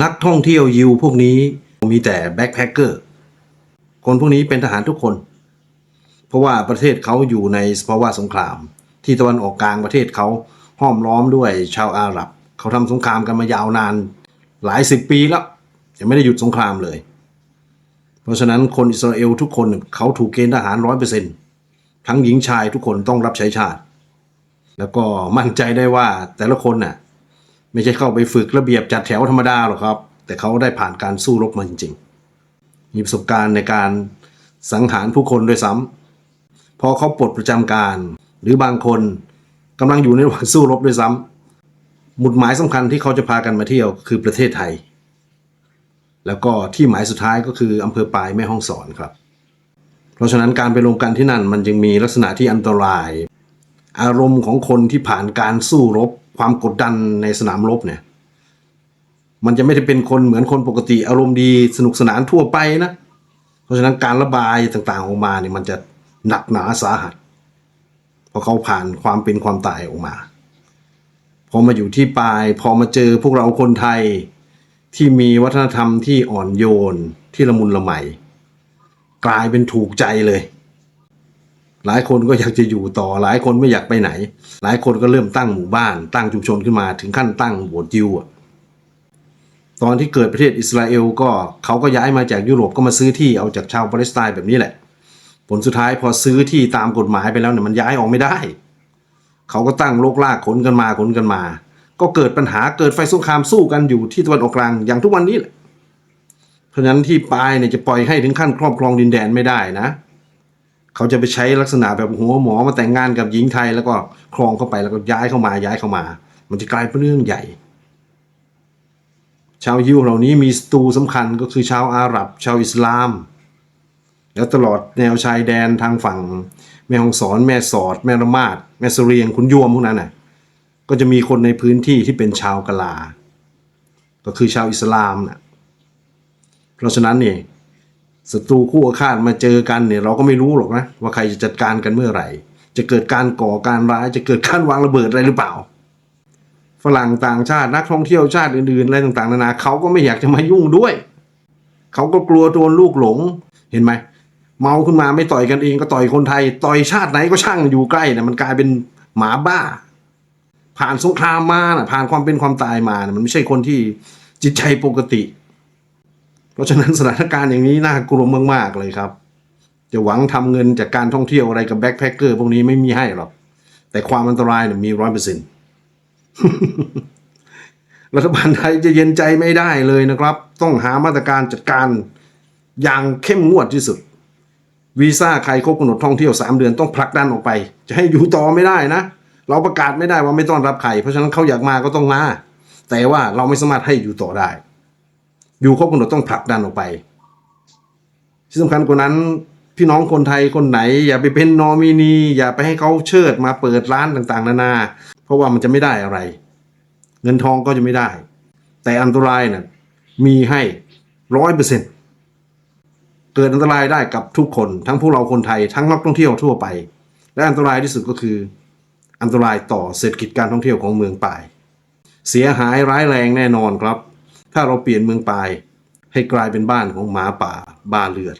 นักท่องเที่ยวยิวพวกนี้มีแต่แบ็คแพคเกอร์ คนพวกนี้เป็นทหารทุกคน เพราะว่าประเทศเขาอยู่ในสภาวะสงคราม ที่ตะวันออกกลางประเทศเขาห้อมล้อมด้วยชาวอาหรับ เขาทำสงครามกันมายาวนานหลายสิบปีแล้วยังไม่ได้หยุดสงครามเลย เพราะฉะนั้นคนอิสราเอลทุกคนเขาถูกเกณฑ์ทหารร้อยเปอร์เซ็นทั้งหญิงชายทุกคนต้องรับใช้ชาติ แล้วก็มั่นใจได้ว่าแต่ละคนน่ะ ไม่ใช่เข้าไปฝึกระเบียบจัดแถวธรรมดาหรอกครับ แต่เขาได้ผ่านการสู้รบมาจริง ๆ มีประสบการณ์ในการสังหารผู้คนด้วยซ้ำพอเขาปลดประจำการ หรือบางคนกำลังอยู่ในระหว่างสู้รบด้วยซ้ำหมุดหมายสำคัญที่เขาจะพากันมาเที่ยวคือประเทศไทย แล้วก็ที่หมายสุดท้ายก็คืออำเภอปลายแม่ฮ่องสอนครับ เพราะฉะนั้นการไปลงกันที่นั่นมันจึงมีลักษณะที่อันตราย อารมณ์ของคนที่ผ่านการสู้รบ ความกดดันในสนามรบเนี่ย มันจะไม่ได้เป็นคนเหมือนคนปกติอารมณ์ดีสนุกสนานทั่วไปนะ เพราะฉะนั้นการระบายต่างๆออกมาเนี่ยมันจะหนักหนาสาหัสเพราะเขาผ่านความเป็นความตายออกมา พอมาอยู่ที่ปลาย พอมาเจอพวกเราคนไทยที่มีวัฒนธรรมที่อ่อนโยนที่ละมุนละไมกลายเป็นถูกใจเลย หลายคนก็อยากจะอยู่ต่อหลายคนไม่อยากไปไหน หลายคนก็เริ่มตั้งหมู่บ้าน ตั้งชุมชนขึ้นมาถึงขั้นตั้งโบสถ์ยิวอะตอนที่เกิดประเทศอิสราเอลก็เขาก็ย้ายมาจากยุโรปก็มาซื้อที่เอาจากชาวปาเลสไตน์แบบนี้แหละ ผลสุดท้ายพอซื้อที่ตามกฎหมายไปแล้วเนี่ยมันย้ายออกไม่ได้ เขาก็ตั้งโลกลากขนกันมาขนกันมา ก็เกิดปัญหาเกิดไฟสงครามสู้กันอยู่ที่ตะวันออกกลางอย่างทุกวันนี้แหละเพราะฉะนั้นที่ปลายเนี่ยจะปล่อยให้ถึงขั้นครอบครองดินแดนไม่ได้นะ เขาจะไปใช้ลักษณะแบบหัวหมอมาแต่งงานกับหญิงไทยแล้วก็ครองเข้าไปแล้วก็ย้ายเข้ามาย้ายเข้ามา มันจะกลายเป็นเรื่องใหญ่ ชาวยิวเหล่านี้มีศัตรูสำคัญก็คือชาวอาหรับ ชาวอิสลาม แล้วตลอดแนวชายแดนทางฝั่ง แม่ฮองสอนแม่สอด แม่ละมาดแม่เสรียงขุนยวมพวกนั้นน่ะก็จะมีคนในพื้นที่ที่เป็นชาวกะลา ก็คือชาวอิสลามน่ะเพราะฉะนั้นเนี่ย ศัตรูคู่อาฆาตมาเจอกันเนี่ยเราก็ไม่รู้หรอกนะ ว่าใครจะจัดการกันเมื่อไหร่ จะเกิดการก่อการร้ายจะเกิดการวางระเบิดอะไรหรือเปล่า ฝรั่งต่างชาตินักท่องเที่ยวชาติอื่นๆอะไรต่างๆนานาเขาก็ไม่อยากจะมายุ่งด้วย เขาก็กลัวโดนลูกหลงเห็นไหมเมาขึ้นมาไม่ต่อยกันเองก็ต่อยคนไทย ต่อยชาติไหนก็ช่างอยู่ใกล้นะมันกลายเป็นหมาบ้า ผ่านสงครามมานะผ่านความเป็นความตายมานะมันไม่ใช่คนที่จิตใจปกติ ราะฉะนั้นสถานการณ์อย่างนี้น่ากลัวมากๆเลยครับ จะหวังทำเงินจากการท่องเที่ยวอะไรกับแบ็คแพคเกอร์พวกนี้ไม่มีให้หรอก แต่ความอันตรายเนี่ยมีร้อยเปอร์เซ็นต์รัฐบาลไทยจะเย็นใจไม่ได้เลยนะครับ ต้องหามาตรการจัดการอย่างเข้มงวดที่สุด วีซ่าใครครบกำหนดท่องเที่ยว 3 เดือนต้องผลักดันออกไป จะให้อยู่ต่อไม่ได้นะ เราประกาศไม่ได้ว่าไม่ต้อนรับใคร เพราะฉะนั้นเขาอยากมาก็ต้องมา แต่ว่าเราไม่สามารถให้อยู่ต่อได้ อยู่ครบกำหนดต้องผลักดันออกไปที่สำคัญกว่านั้นพี่น้องคนไทยคนไหน อย่าไปเป็นนอมินี อย่าไปให้เขาเชิดมาเปิดร้านต่างๆ นานา เพราะว่ามันจะไม่ได้อะไร เงินทองก็จะไม่ได้ แต่อันตรายน่ะมีให้ร้อยเปอร์เซ็นต์เกิดอันตรายได้กับทุกคน ทั้งพวกเราคนไทยทั้งนักท่องเที่ยวทั่วไป และอันตรายที่สุดก็คือ อันตรายต่อเศรษฐกิจการท่องเที่ยวของเมืองปาย เสียหายร้ายแรงแน่นอนครับ ถ้าเราเปลี่ยนเมืองปายให้กลายเป็นบ้านของหมาป่าบ้าเลือด